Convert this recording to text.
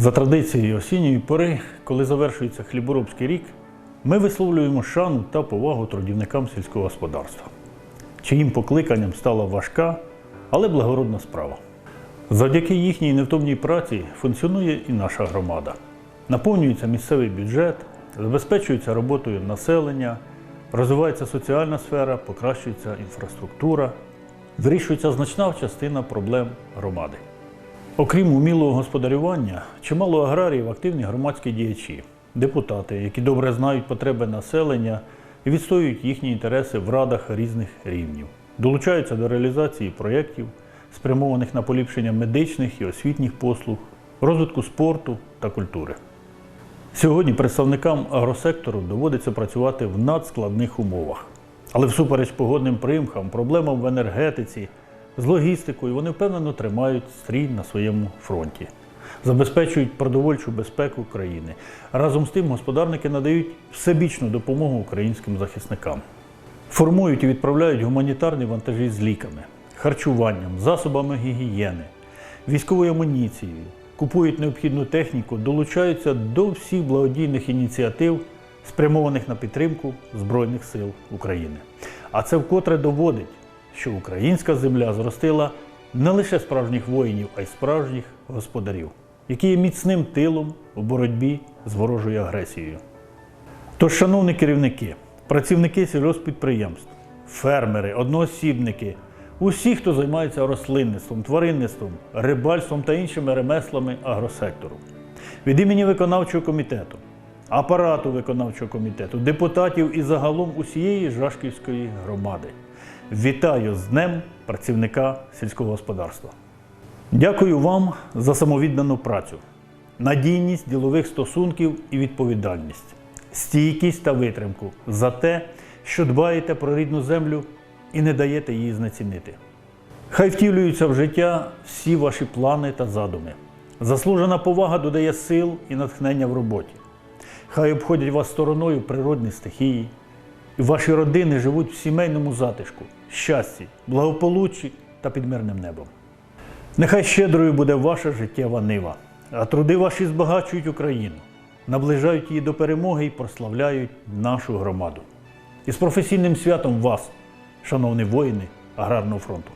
За традицією осінньої пори, коли завершується хліборобський рік, ми висловлюємо шану та повагу трудівникам сільського господарства, чиїм покликанням стала важка, але благородна справа. Завдяки їхній невтомній праці функціонує і наша громада. Наповнюється місцевий бюджет, забезпечується роботою населення, розвивається соціальна сфера, покращується інфраструктура, вирішується значна частина проблем громади. Окрім умілого господарювання, чимало аграріїв активні громадські діячі, депутати, які добре знають потреби населення і відстоюють їхні інтереси в радах різних рівнів, долучаються до реалізації проєктів, спрямованих на поліпшення медичних і освітніх послуг, розвитку спорту та культури. Сьогодні представникам агросектору доводиться працювати в надскладних умовах. Але всупереч погодним примхам, проблемам в енергетиці, з логістикою вони впевнено тримають стрій на своєму фронті, забезпечують продовольчу безпеку країни. Разом з тим господарники надають всебічну допомогу українським захисникам, формують і відправляють гуманітарні вантажі з ліками, харчуванням, засобами гігієни, військовою амуніцією, купують необхідну техніку, долучаються до всіх благодійних ініціатив, спрямованих на підтримку Збройних сил України. А це вкотре доводить, що українська земля зростила не лише справжніх воїнів, а й справжніх господарів, які є міцним тилом у боротьбі з ворожою агресією. Тож, шановні керівники, працівники сільгоспідприємств, фермери, одноосібники, усі, хто займається рослинництвом, тваринництвом, рибальством та іншими ремеслами агросектору. Від імені виконавчого комітету, апарату виконавчого комітету, депутатів і загалом усієї Жашківської громади. Вітаю з Днем працівника сільського господарства. Дякую вам за самовіддану працю, надійність ділових стосунків і відповідальність, стійкість та витримку за те, що дбаєте про рідну землю і не даєте її знецінити. Хай втілюються в життя всі ваші плани та задуми. Заслужена повага додає сил і натхнення в роботі. Хай обходять вас стороною природні стихії, ваші родини живуть в сімейному затишку, щасті, благополуччі та під мирним небом. Нехай щедрою буде ваша життєва нива, а труди ваші збагачують Україну, наближають її до перемоги і прославляють нашу громаду. І з професійним святом вас, шановні воїни Аграрного фронту.